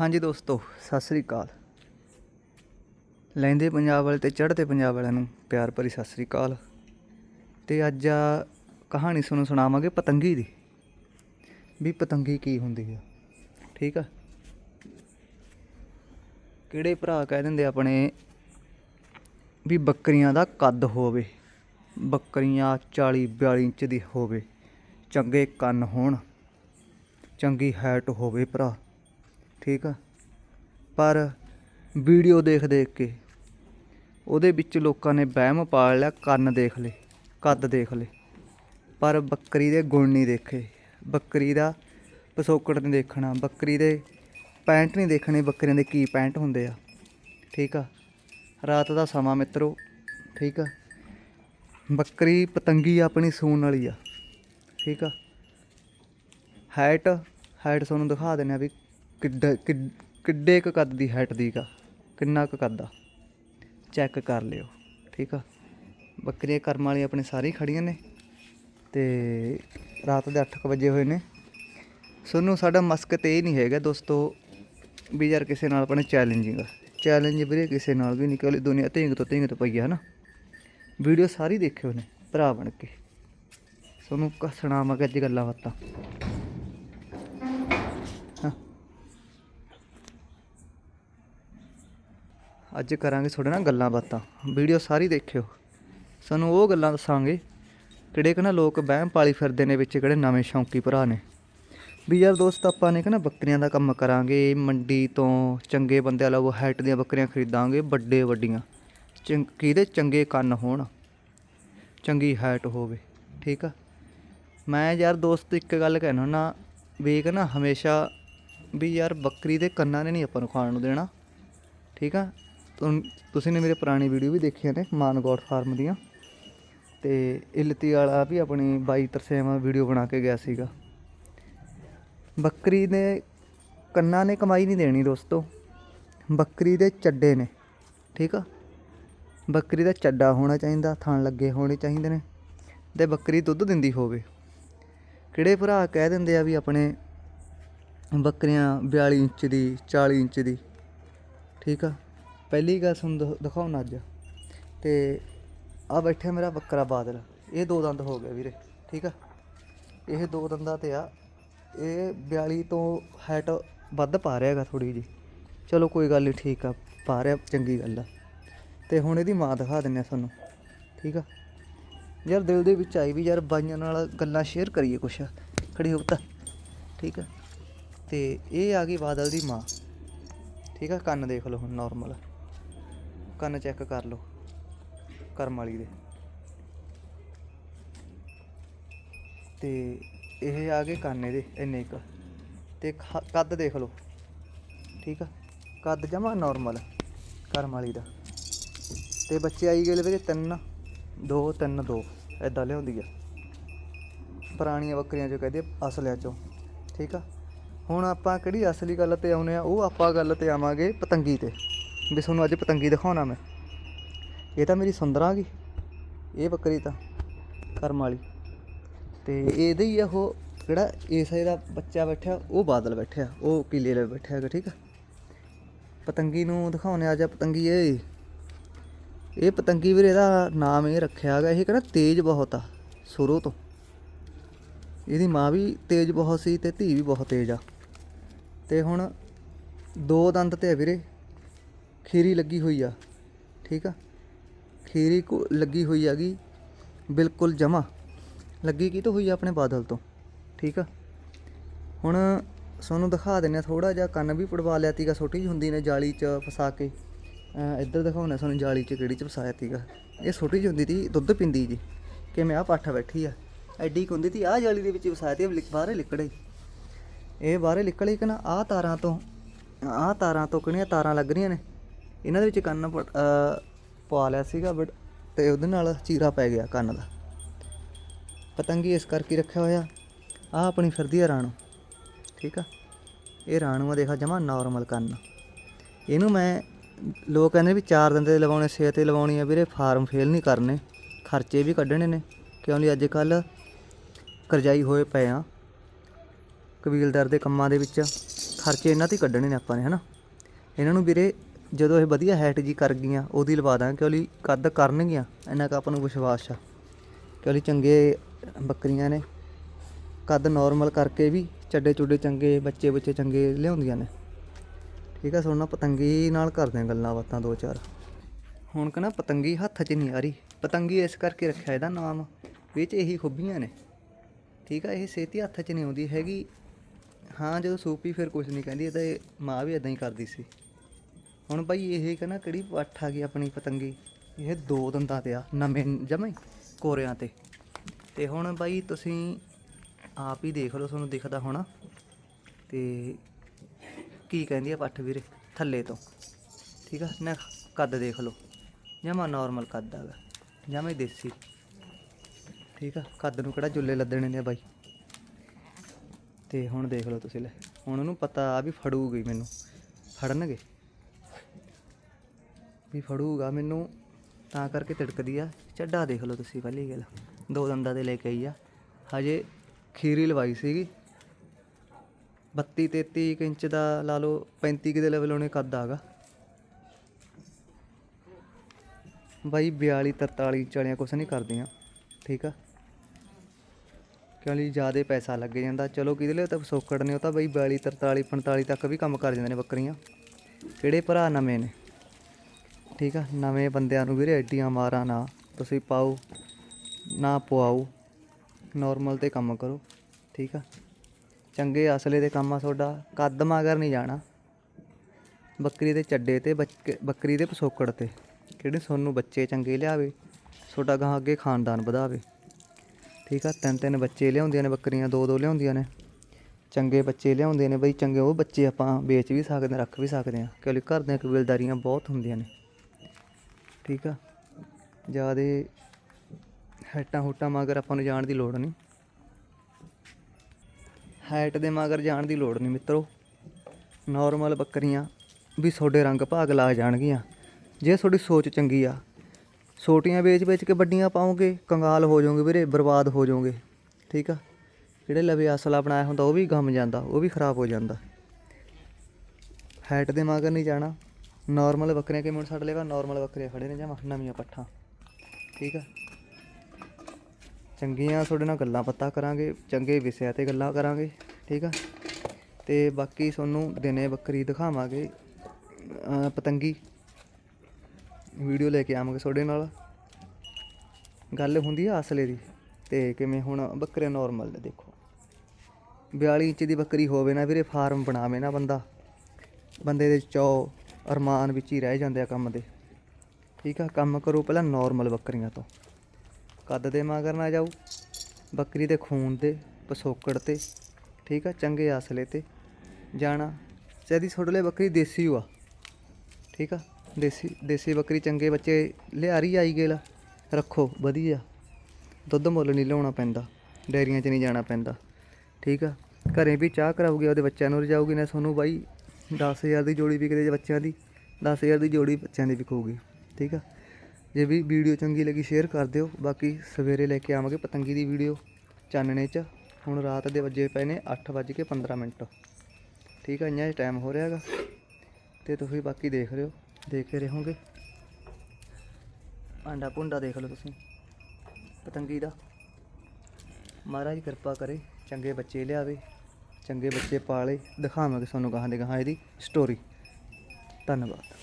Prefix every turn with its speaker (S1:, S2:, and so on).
S1: ਹਾਂਜੀ ਦੋਸਤੋ, ਸਤਿ ਸ੍ਰੀ ਅਕਾਲ। ਲੈਂਦੇ ਪੰਜਾਬ ਵਾਲੇ ਤੇ ਚੜ੍ਹਦੇ ਪੰਜਾਬ ਵਾਲਿਆਂ ਨੂੰ ਪਿਆਰ ਭਰੀ ਸਤਿ ਸ੍ਰੀ ਅਕਾਲ। ਤੇ ਅੱਜ ਆ ਕਹਾਣੀ ਤੁਹਾਨੂੰ ਸੁਣਾਵਾਂਗੇ ਪਤੰਗੀ ਦੀ। ਵੀ ਪਤੰਗੀ ਕੀ ਹੁੰਦੀ ਆ, ਠੀਕ ਆ? ਕਿਹੜੇ ਭਰਾ ਕਹਿ ਦਿੰਦੇ ਆਪਣੇ ਵੀ ਬੱਕਰੀਆਂ ਦਾ ਕੱਦ ਹੋਵੇ, ਬੱਕਰੀਆਂ 40 42 ਇੰਚ ਦੀ ਹੋਵੇ, ਚੰਗੇ ਕੰਨ ਹੋਣ, ਚੰਗੀ ਹਾਈਟ ਹੋਵੇ ਭਰਾ। ਠੀਕ ਆ? ਪਰ ਵੀਡੀਓ ਦੇਖ ਦੇਖ ਕੇ ਉਹਦੇ ਵਿੱਚ ਲੋਕਾਂ ਨੇ ਵਹਿਮ ਪਾਲ ਲਿਆ, ਕੰਨ ਦੇਖ ਲਏ, ਕੱਦ ਦੇਖ ਲਏ। ਪਰ ਬੱਕਰੀ ਦੇ ਗੁਣ ਨਹੀਂ ਦੇਖੇ। ਬੱਕਰੀ ਦਾ ਪਸੋਕੜ ਨਹੀਂ ਦੇਖਣਾ, ਬੱਕਰੀ ਦੇ ਪੈਂਟ ਨਹੀਂ ਦੇਖਣੇ, ਬੱਕਰੀਆਂ ਦੇ ਕੀ ਪੈਂਟ ਹੁੰਦੇ ਆ? ਠੀਕ ਆ? ਰਾਤ ਦਾ ਸਮਾਂ ਮਿੱਤਰੋ, ਠੀਕ ਆ? ਬੱਕਰੀ ਪਤੰਗੀ ਆਪਣੀ ਸੂਣ ਵਾਲੀ ਆ, ਠੀਕ ਆ? ਹਾਈਟ ਹਾਈਟ ਤੁਹਾਨੂੰ ਦਿਖਾ ਦਿੰਦੇ ਆ ਵੀ ਕਿੱਡਾ ਕਿੱਡ- ਕਿੱਡੇ ਕੁ ਕੱਦ ਦੀ ਹਾਈਟ ਦੀ ਗਾ ਕਿੰਨਾ ਕੁ ਕੱਦ ਆ? ਚੈੱਕ ਕਰ ਲਿਓ, ਠੀਕ ਆ? ਬੱਕਰੀਆਂ ਕਰਮ ਵਾਲੀਆਂ ਆਪਣੇ ਸਾਰੀ ਖੜੀਆਂ ਨੇ ਤੇ ਰਾਤ ਦੇ 8 ਵਜੇ ਹੋਏ ਨੇ। ਸਾਨੂੰ, ਸਾਡਾ ਮਸਕਤ ਇਹ ਨਹੀਂ ਹੈਗਾ ਦੋਸਤੋ ਵੀ ਯਾਰ ਕਿਸੇ ਨਾਲ ਆਪਣੇ ਚੈਲੰਜਿੰਗ ਚੈਲੰਜ ਵੀਰੇ ਕਿਸੇ ਨਾਲ ਵੀ ਨਹੀਂ, ਕਿਉਂਕਿ ਦੁਨੀਆ ਢੀਂਗ ਤੋਂ ਢੀਂਗ ਤੋਂ ਪਈ ਹੈ ਨਾ। ਵੀਡੀਓ ਸਾਰੀ ਦੇਖਿਓ ਨੇ ਭਰਾ ਬਣ ਕੇ। ਤੁਹਾਨੂੰ ਕਸਣਾ ਮੈਂ ਅੱਜ ਗੱਲਾਂ ਬਾਤਾਂ। ਅੱਜ ਕਰਾਂਗੇ ਤੁਹਾਡੇ ਨਾਲ ਗੱਲਾਂ ਬਾਤਾਂ। ਵੀਡੀਓ ਸਾਰੀ ਦੇਖਿਓ। ਸਾਨੂੰ ਉਹ ਗੱਲਾਂ ਦੱਸਾਂਗੇ, ਕਿਹੜੇ ਕਿ ਨਾ ਲੋਕ ਵਹਿਮ ਪਾਲੀ ਫਿਰਦੇ ਨੇ, ਵਿੱਚ ਕਿਹੜੇ ਨਵੇਂ ਸ਼ੌਂਕੀ ਭਰਾ ਨੇ। ਵੀ ਯਾਰ ਦੋਸਤ, ਆਪਾਂ ਨੇ ਕਿ ਨਾ ਬੱਕਰੀਆਂ ਦਾ ਕੰਮ ਕਰਾਂਗੇ, ਮੰਡੀ ਤੋਂ ਚੰਗੇ ਬੰਦਿਆਂ ਲਵੋ ਹੈਟ ਦੀਆਂ ਬੱਕਰੀਆਂ ਖਰੀਦਾਂਗੇ, ਵੱਡੇ ਵੱਡੀਆਂ। ਚੰਗ ਕਿਹਦੇ ਚੰਗੇ ਕੰਨ ਹੋਣ, ਚੰਗੀ ਹਾਈਟ ਹੋਵੇ, ਠੀਕ ਆ? ਮੈਂ ਯਾਰ ਦੋਸਤ, ਇੱਕ ਗੱਲ ਕਹਿਣਾ ਹੁੰਦਾ ਵੀ ਕਿ ਨਾ ਹਮੇਸ਼ਾ ਵੀ ਯਾਰ ਬੱਕਰੀ ਦੇ ਕੰਨਾਂ ਨੇ ਨਹੀਂ ਆਪਾਂ ਨੂੰ ਖਾਣ ਨੂੰ ਦੇਣਾ, ਠੀਕ ਆ? ਤੁਸੀਂ ਨੇ ਮੇਰੇ ਪੁਰਾਣੀ ਵੀਡੀਓ ਵੀ ਦੇਖੀਆਂ ਨੇ, ਮਾਨ ਗੋਡ ਫਾਰਮ ਦੀਆਂ। ਤੇ ਇਲਤੀ ਵਾਲਾ ਵੀ ਆਪਣੀ ਬਾਈ ਤਰਸੇਮ ਵੀਡੀਓ ਬਣਾ ਕੇ ਗਿਆ ਸੀਗਾ। ਬੱਕਰੀ ਦੇ ਕੰਨਾਂ ਨੇ ਕਮਾਈ ਨਹੀਂ ਦੇਣੀ ਦੋਸਤੋ। ਬੱਕਰੀ ਦੇ ਚੱਡੇ ਨੇ, ਠੀਕ ਆ? ਬੱਕਰੀ ਦਾ ਚੱਡਾ ਹੋਣਾ ਚਾਹੀਦਾ ਥਣ ਲੱਗੇ ਹੋਣੇ ਚਾਹੀਦੇ ਨੇ। ਤੇ ਬੱਕਰੀ ਦੁੱਧ ਦਿੰਦੀ ਹੋਵੇ। ਕਿਹੜੇ ਭਰਾ ਕਹਿ ਦਿੰਦੇ ਆ ਵੀ ਆਪਣੇ ਬੱਕਰੀਆਂ 42 ਇੰਚ ਦੀ 40 ਇੰਚ ਦੀ, ਠੀਕ ਆ? ਪਹਿਲੀ ਗੱਲ ਤੁਹਾਨੂੰ ਦਿਖ- ਦਿਖਾਉਣਾ ਅੱਜ। ਤੇ ਆ ਬੈਠਿਆ ਮੇਰਾ ਬੱਕਰਾ ਬਾਦਲ। ਇਹ ਦੋ ਦੰਦ ਹੋ ਗਿਆ ਵੀਰੇ, ਠੀਕ ਆ? ਇਹ ਦੋ ਦੰਦਾਂ ਤੇ ਆ। ਇਹ 42 ਤੋਂ ਹਾਈਟ ਵੱਧ ਪਾ ਰਿਹਾ ਹੈਗਾ ਥੋੜੀ ਜੀ ਚਲੋ ਕੋਈ ਗੱਲ ਨਹੀਂ, ਠੀਕ ਆ, ਪਾ ਰਿਹਾ, ਚੰਗੀ ਗੱਲ ਆ। ਤੇ ਹੁਣ ਇਹਦੀ ਮਾਂ ਦਿਖਾ ਦਿੰਨੇ ਆ ਤੁਹਾਨੂੰ, ਠੀਕ ਆ? ਯਾਰ ਦਿਲ ਦੇ ਵਿੱਚ ਆਈ ਵੀ ਯਾਰ ਬਾਈਆਂ ਨਾਲ ਗੱਲਾਂ ਸ਼ੇਅਰ ਕਰੀਏ ਕੁਛ। ਖੜੀ ਹੋ ਤਾਂ ਠੀਕ ਆ? ਤੇ ਇਹ ਆ ਗਈ ਬਾਦਲ ਦੀ ਮਾਂ, ਠੀਕ ਆ? ਕੰਨ ਦੇਖ ਲਓ ਹੁਣ ਨਾਰਮਲ ਕੰਨ ਚੈੱਕ ਕਰ ਲਓ, ਕਰਮ ਵਾਲੀ ਦੇ। ਤੇ ਇਹ ਆ ਗਏ ਕੰਨ ਇਹਦੇ ਇੰਨੇ ਕੁ। ਤੇ ਖ- ਕੱਦ ਦੇਖ ਲਓ, ਠੀਕ ਆ? ਕੱਦ ਜਮਾ ਨਾਰਮਲ ਕਰਮ ਵਾਲੀ ਦਾ। ਤੇ ਬੱਚੇ ਆਈ ਗਏ ਵੀਰੇ ਤਿੰਨ, ਦੋ ਤਿੰਨ, ਦੋ ਐਦਾਂ ਲਿਆਉਂਦੀ ਆ। ਪੁਰਾਣੀਆਂ ਬੱਕਰੀਆਂ ਚੋਂ ਕਹਦੇ ਅਸਲਿਆਂ ਚੋਂ, ਠੀਕ ਆ? ਹੁਣ ਆਪਾਂ ਕਿਹੜੀ ਅਸਲੀ ਗੱਲ ਤੇ ਆਉਨੇ ਆ, ਉਹ ਆਪਾਂ ਗੱਲ ਤੇ ਆਵਾਂਗੇ ਪਤੰਗੀ ਤੇ। ਵੀ ਤੁਹਾਨੂੰ ਅੱਜ ਪਤੰਗੀ ਦਿਖਾਉਣਾ ਮੈਂ। ਇਹ ਤਾਂ ਮੇਰੀ ਸੁੰਦਰਾਂ ਗਈ। ਇਹ ਬੱਕਰੀ ਤਾਂ ਕਰਮ ਵਾਲੀ। ਤੇ ਇਹਦੇ ਹੀ ਆ ਉਹ ਜਿਹੜਾ ਇਸ ਦਾ ਬੱਚਾ ਬੈਠਿਆ, ਉਹ ਬਾਦਲ ਬੈਠਿਆ, ਉਹ ਕਿਲੇ ਲੈ ਬੈਠਿਆ ਹੈਗਾ, ਠੀਕ ਆ? ਪਤੰਗੀ ਨੂੰ ਦਿਖਾਉਣੇ ਅੱਜ ਪਤੰਗੀ ਇਹ। ਇਹ ਪਤੰਗੀ ਵੀਰੇ ਇਹਦਾ ਨਾਮ ਇਹ ਰੱਖਿਆ ਹੈਗਾ, ਇਹ ਕਹਿੰਦਾ ਤੇਜ਼ ਬਹੁਤ ਆ, ਸ਼ੁਰੂ ਤੋਂ। ਇਹਦੀ ਮਾਂ ਵੀ ਤੇਜ਼ ਬਹੁਤ ਸੀ ਤੇ ਧੀ ਵੀ ਬਹੁਤ ਤੇਜ਼ ਆ। ਤੇ ਹੁਣ ਦੋ ਦੰਦ ਤੇ ਵੀਰੇ। ਖੀਰੀ ਲੱਗੀ ਹੋਈ ਆ, ਠੀਕ ਆ? ਖੀਰੀ ਕੋ ਲੱਗੀ ਹੋਈ ਹੈਗੀ, ਬਿਲਕੁਲ ਜਮਾ। ਲੱਗੀ ਕੀ ਤੋਂ ਹੋਈ ਆ ਆਪਣੇ ਬਾਦਲ ਤੋਂ, ਠੀਕ ਆ? ਹੁਣ ਤੁਹਾਨੂੰ ਦਿਖਾ ਦਿੰਨੇ ਆ ਥੋੜਾ ਜਿਹਾ ਕੰਨ ਵੀ ਪੜਵਾ ਲਿਆ ਤੀਗਾ, ਛੋਟੀ ਜਿਹੀ ਹੁੰਦੀ ਨੇ ਜਾਲੀ 'ਚ ਫਸਾ ਕੇ। ਇੱਧਰ ਦਿਖਾਉਣਾ ਤੁਹਾਨੂੰ ਜਾਲੀ 'ਚ ਕਿਹੜੀ 'ਚ ਫਸਾਇਆ ਤੀਗਾ। ਇਹ ਛੋਟੀ ਜਿਹੀ ਹੁੰਦੀ ਤੀ, ਦੁੱਧ ਪਿੰਦੀ ਜੀ ਕਿਵੇਂ ਆ ਪਾਠਾ ਬੈਠੀ ਆ। ਐਡੀ ਕੁ ਹੁੰਦੀ ਤੀ ਆ ਜਾਲੀ ਦੇ ਵਿੱਚ ਫਸਾਇਆ ਤੀ ਲਿਕ- ਬਾਹਰੇ ਲਿਕੜੇ। ਇਹ ਬਾਹਰੇ ਨਿਕਲੀ ਕਿ ਨਾ ਆ ਤਾਰਾਂ ਤੋਂ ਆ ਤਾਰਾਂ ਤੋਂ ਕਿਹੜੀਆਂ ਤਾਰਾਂ ਲੱਗ ਰਹੀਆਂ ਨੇ? ਇਹਨਾਂ ਦੇ ਵਿੱਚ ਕੰਨ ਪ- ਅਹ ਲਿਆ ਸੀਗਾ ਬਟ ਤੇ ਉਹਦੇ ਨਾਲ ਚੀਰਾ ਪੈ ਗਿਆ ਕੰਨ ਦਾ। ਪਤੰਗੀ ਇਸ ਕਰਕੇ ਰੱਖਿਆ ਹੋਇਆ ਆ ਆਪਣੀ ਫਿਰਦੀ ਆ ਰਾਣੋ, ਠੀਕ ਆ? ਇਹ ਰਾਣੂ ਆ, ਦੇਖਾ ਜਮਾ ਨਾਰਮਲ ਕੰਨ। ਇਹਨੂੰ ਮੈਂ, ਲੋਕ ਕਹਿੰਦੇ ਵੀ ਚਾਰ ਦਿਨ ਤੇ ਲਵਾਉਣੇ, ਛੇ ਤੇ ਲਵਾਉਣੀ ਆ ਵੀਰੇ, ਫਾਰਮ ਫੇਲ ਨਹੀਂ ਕਰਨੇ, ਖਰਚੇ ਵੀ ਕੱਢਣੇ ਨੇ ਕਿਉਂਕਿ ਅੱਜ ਕੱਲ ਕਰਜਾਈ ਹੋਏ ਪਏ ਆ। ਕਬੀਲਦਾਰ ਦੇ ਕੰਮਾਂ ਦੇ ਵਿੱਚ ਖਰਚੇ ਇਹਨਾਂ ਤੇ ਕੱਢਣੇ ਨੇ ਆਪਾਂ ਨੇ, ਹਨਾ? ਇਹਨਾਂ ਨੂੰ ਵੀਰੇ ਜਦੋਂ ਇਹ ਵਧੀਆ ਹੈਟ ਜੀ ਕਰ ਗਈਆਂ, ਉਹਦੀ ਲਵਾ ਦਾਂਗੇ ਕਿਉਂਕਿ ਕੱਦ ਕਰਨਗੀਆਂ। ਇੰਨਾ ਕੁ ਆਪਾਂ ਨੂੰ ਵਿਸ਼ਵਾਸ ਆ ਕਿਉਂਕਿ ਚੰਗੇ ਬੱਕਰੀਆਂ ਨੇ, ਕੱਦ ਨਾਰਮਲ ਕਰਕੇ ਵੀ ਚੱਡੇ ਚੁੱਡੇ ਚੰਗੇ, ਬੱਚੇ ਬੱਚੇ ਚੰਗੇ ਲਿਆਉਂਦੀਆਂ ਨੇ। ਠੀਕ ਆ ਸੋਨਾ ਪਤੰਗੀ ਨਾਲ ਕਰਦੇ ਆ ਗੱਲਾਂ ਬਾਤਾਂ ਦੋ ਚਾਰ। ਹੁਣ ਕਹਿੰਦਾ ਪਤੰਗੀ ਹੱਥ 'ਚ ਨਹੀਂ ਆ ਰਹੀ। ਪਤੰਗੀ ਇਸ ਕਰਕੇ ਰੱਖਿਆ ਇਹਦਾ ਨਾਮ ਵਿੱਚ ਇਹੀ ਖੁੱਬੀਆਂ ਨੇ। ਠੀਕ ਆ, ਇਹ ਛੇਤੀ ਹੱਥ 'ਚ ਨਹੀਂ ਆਉਂਦੀ ਹੈਗੀ। ਹਾਂ, ਜਦੋਂ ਸੂਪੀ ਫਿਰ ਕੁਝ ਨਹੀਂ ਕਹਿੰਦੀ, ਇਹ ਤਾਂ ਮਾਂ ਵੀ ਇਦਾਂ ਹੀ ਕਰਦੀ ਸੀ। ਹੁਣ ਬਾਈ ਇਹ ਕਹਿੰਦਾ ਕਿਹੜੀ ਪੱਠ ਆ ਗਈ ਆਪਣੀ ਪਤੰਗੀ? ਇਹ ਦੋ ਦੰਦਾਂ ਤੇ ਆ, ਨਵੇਂ ਜਮੇ ਕੋਰਿਆਂ ਤੇ। ਤੇ ਹੁਣ ਬਾਈ ਤੁਸੀਂ ਆਪ ਹੀ ਦੇਖ ਲਓ, ਤੁਹਾਨੂੰ ਦਿਖਦਾ ਹੋਣਾ। ਤੇ ਕੀ ਕਹਿੰਦੀ ਆ ਪੱਠ ਵੀਰੇ, ਥੱਲੇ ਤੋਂ। ਠੀਕ ਆ, ਨਾ ਕੱਦ ਦੇਖ ਲਓ। ਜਮਾ ਨਾਰਮਲ ਕੱਦ ਆਗਾ ਜਮਾ ਹੀ ਦੇਸੀ। ਠੀਕ ਆ, ਕੱਦ ਨੂੰ ਕਿਹੜਾ ਜੁੱਲੇ ਲੱਦਣੇ ਨੇ ਬਾਈ। ਤੇ ਹੁਣ ਦੇਖ ਲਓ ਤੁਸੀਂ ਲੈ, ਹੁਣ ਉਹਨੂੰ ਪਤਾ ਆ ਵੀ ਫੜੂਗੀ ਮੈਨੂੰ। ਫੜਨਗੇ? ਵੀ ਫੜੂਗਾ ਮੈਨੂੰ, ਤਾਂ ਕਰਕੇ ਤਿੜਕਦੀ ਆ। ਚੱਡਾ ਦੇਖ ਲਓ ਤੁਸੀਂ ਪਹਿਲੀ ਗੱਲ। ਦੋ ਦੰਦਾਂ 'ਤੇ ਲੈ ਕੇ ਆਈ ਆ। ਹਜੇ ਖੀਰੀ ਲਵਾਈ ਸੀਗੀ। 32 33 ਕੁ ਇੰਚ ਦਾ ਲਾ ਲਓ 35 ਕੁ ਦੇ ਲੈਵਲ ਉਹਨੇ ਕੱਦ ਆਗਾ। ਬਾਈ 42 43 ਇੰਚ ਵਾਲੀਆਂ ਕੁਛ ਨਹੀਂ ਕਰਦੀਆਂ। ਠੀਕ ਆ? ਕਿਉਂਕਿ ਜ਼ਿਆਦਾ ਪੈਸਾ ਲੱਗ ਜਾਂਦਾ। ਚਲੋ ਕਿਹਦੇ ਲਈ ਤਾਂ ਸੋਕੜ ਨੇ, ਉਹ ਤਾਂ ਬਈ 42 43 45 ਤੱਕ ਵੀ ਕੰਮ ਕਰ ਜਾਂਦੇ ਨੇ ਬੱਕਰੀਆਂ। ਕਿਹੜੇ ਭਰਾ ਨਵੇਂ ਨੇ? ਠੀਕ ਆ? ਨਵੇਂ ਬੰਦਿਆਂ ਨੂੰ ਵੀਰੇ ਐਡੀਆਂ ਮਾਰਾਂ ਨਾ। ਤੁਸੀਂ ਪਾਓ, ਨਾ ਪਵਾਓ। ਨਾਰਮਲ ਤੇ ਕੰਮ ਕਰੋ, ਠੀਕ ਆ? ਚੰਗੇ ਅਸਲੇ ਦੇ ਕੰਮ ਆ ਤੁਹਾਡਾ। ਕੱਦ ਮਾਗਰ ਨਹੀਂ ਜਾਣਾ। ਬੱਕਰੀ ਦੇ ਚੱਡੇ ਤੇ ਬੱਕ- ਬੱਕਰੀ ਦੇ ਪਸੋਕੜ ਤੇ। ਕਿਹੜੇ ਤੁਹਾਨੂੰ ਬੱਚੇ ਚੰਗੇ ਲਿਆਵੇ, ਤੁਹਾਡਾ ਗਾਂ ਅੱਗੇ ਖਾਨਦਾਨ ਵਧਾਵੇ। ਠੀਕ ਆ? ਤਿੰਨ ਤਿੰਨ ਬੱਚੇ ਲਿਆਉਂਦੀਆਂ ਨੇ ਬੱਕਰੀਆਂ, ਦੋ ਦੋ ਲਿਆਉਂਦੀਆਂ ਨੇ। ਚੰਗੇ ਬੱਚੇ ਲਿਆਉਂਦੇ ਨੇ ਬਈ, ਚੰਗੇ ਉਹ ਬੱਚੇ ਆਪਾਂ ਵੇਚ ਵੀ ਸਕਦੇ ਹਾਂ ਰੱਖ ਵੀ ਸਕਦੇ ਹਾਂ ਕਿਉਂਕਿ ਘਰ ਦੀਆਂ ਕਬੀਲਦਾਰੀਆਂ ਬਹੁਤ ਹੁੰਦੀਆਂ ਨੇ। ਠੀਕ ਆ? ਜ਼ਿਆਦਾ ਹੈਟਾਂ ਹੁਟਾਂ ਮਗਰ ਆਪਾਂ ਨੂੰ ਜਾਣ ਦੀ ਲੋੜ ਨਹੀਂ। ਹਾਈਟ ਦੇ ਮਗਰ ਜਾਣ ਦੀ ਲੋੜ ਨਹੀਂ ਮਿੱਤਰੋ। ਨਾਰਮਲ ਬੱਕਰੀਆਂ ਵੀ ਤੁਹਾਡੇ ਰੰਗ ਭਾਗ ਲਾ ਜਾਣਗੀਆਂ। ਜੇ ਤੁਹਾਡੀ ਸੋਚ ਚੰਗੀ ਆ ਛੋਟੀਆਂ ਵੇਚ-ਵੇਚ ਕੇ ਵੱਡੀਆਂ ਪਾਓਗੇ, ਕੰਗਾਲ ਹੋ ਜਾਓਗੇ ਵੀਰੇ, ਬਰਬਾਦ ਹੋ ਜਾਓਗੇ। ਠੀਕ ਆ? ਜਿਹੜੇ ਲਵੇ ਅਸਲਾ ਬਣਾਇਆ ਹੁੰਦਾ ਉਹ ਵੀ ਗਮ ਜਾਂਦਾ, ਉਹ ਵੀ ਖਰਾਬ ਹੋ ਜਾਂਦਾ। ਹਾਈਟ ਦੇ ਮਗਰ ਨਹੀਂ ਜਾਣਾ। ਨਾਰਮਲ ਬੱਕਰੀਆਂ ਕਿਵੇਂ ਹੁਣ ਸਾਡੇ ਲੇਗਾ ਨਾਰਮਲ ਬੱਕਰੀਆਂ ਖੜੇ ਨੇ ਜਮਾ, ਨਵੀਆਂ ਪੱਠਾਂ। ਠੀਕ ਆ? ਚੰਗੀਆਂ ਤੁਹਾਡੇ ਨਾਲ ਗੱਲਾਂ ਪਤਾ ਕਰਾਂਗੇ, ਚੰਗੇ ਵਿਸ਼ਿਆਂ ਤੇ ਗੱਲਾਂ ਕਰਾਂਗੇ, ਠੀਕ ਆ? ਤੇ ਬਾਕੀ ਤੁਹਾਨੂੰ ਦਿਨੇ ਬੱਕਰੀ ਦਿਖਾਵਾਂਗੇ ਪਤੰਗੀ। ਵੀਡੀਓ ਲੈ ਕੇ ਆਵਾਂਗੇ ਤੁਹਾਡੇ ਨਾਲ। ਗੱਲ ਹੁੰਦੀ ਆ ਅਸਲੇ ਦੀ, ਤੇ ਕਿਵੇਂ ਹੁਣ ਬੱਕਰੇ ਨਾਰਮਲ ਨੇ ਦੇਖੋ। 42 ਇੰਚ ਦੀ ਬੱਕਰੀ ਹੋਵੇ ਨਾ ਵੀਰੇ, ਫਾਰਮ ਬਣਾਵੇ ਨਾ ਬੰਦਾ। ਬੰਦੇ ਦੇ ਚੌ ਅਰਮਾਨ ਵਿੱਚ ਹੀ ਰਹਿ ਜਾਂਦੇ ਆ ਕੰਮ ਦੇ। ਠੀਕ ਆ, ਕੰਮ ਕਰੋ ਪਹਿਲਾਂ ਨਾਰਮਲ ਬੱਕਰੀਆਂ ਤੋਂ। ਕੱਦ ਦੇ ਮਗਰ ਨਾ ਜਾਓ, ਬੱਕਰੀ ਦੇ ਖੂਨ ਤੇ, ਪਸੋਕੜ ਤੇ, ਠੀਕ ਆ, ਚੰਗੇ ਆਸਲੇ ਤੇ। ਜਾਣਾ ਚਾਹੀਦੀ ਤੁਹਾਡੇ ਲਈ ਬੱਕਰੀ ਦੇਸੀ ਓ ਆ ਠੀਕ ਆ, ਦੇਸੀ ਦੇਸੀ ਬੱਕਰੀ ਚੰਗੇ ਬੱਚੇ ਲਿਆਰੀ ਆਈ ਗੇਲ ਰੱਖੋ, ਵਧੀਆ। ਦੁੱਧ ਮੁੱਲ ਨਹੀਂ ਲਿਆਉਣਾ ਪੈਂਦਾ ਡੈਰੀਆਂ 'ਚ ਨਹੀਂ ਜਾਣਾ ਪੈਂਦਾ। ਠੀਕ ਆ, ਘਰੇ ਵੀ ਚਾਹ ਕਰਾਉਗੇ, ਉਹਦੇ ਬੱਚਿਆਂ ਨੂੰ ਰਜਾਊਗੀ, ਨਾ ਤੁਹਾਨੂੰ ਬਾਈ 10000 ਦੀ ਜੋੜੀ ਵਿਕਦੇ ਜੇ ਬੱਚਿਆਂ ਦੀ 10000 ਦੀ ਜੋੜੀ ਬੱਚਿਆਂ ਦੀ ਵਿਕੂਗੀ, ਠੀਕ ਆ? ਜੇ ਵੀ ਵੀਡੀਓ ਚੰਗੀ ਲੱਗੀ ਸ਼ੇਅਰ ਕਰ ਦਿਓ, ਬਾਕੀ ਸਵੇਰੇ ਲੈ ਕੇ ਆਵਾਂਗੇ ਪਤੰਗੀ ਦੀ ਵੀਡੀਓ ਚਾਨਣੇ 'ਚ। ਹੁਣ ਰਾਤ ਦੇ ਵੱਜੇ ਪਏ ਨੇ 8:15 ਮਿੰਟ। ਠੀਕ ਆ, ਇੰਨਾ ਟਾਈਮ ਹੋ ਰਿਹਾ ਹੈਗਾ। ਤੇ ਤੁਸੀਂ ਬਾਕੀ ਦੇਖ ਰਹੇ ਹੋ ਦੇਖਦੇ ਰਹੋਗੇ। ਭਾਂਡਾ ਭੁੰਡਾ ਦੇਖ ਲਓ ਤੁਸੀਂ, ਪਤੰਗੀ ਦਾ। ਮਹਾਰਾਜ ਕਿਰਪਾ ਕਰੇ, ਚੰਗੇ ਬੱਚੇ ਲਿਆਵੇ। ਚੰਗੇ ਬੱਚੇ ਪਾਲੇ ਦਿਖਾਵਾਂਗੇ ਤੁਹਾਨੂੰ ਗਾਹਾਂ ਦੇ ਗਾਹਾਂ ਇਹਦੀ ਸਟੋਰੀ ਧੰਨਵਾਦ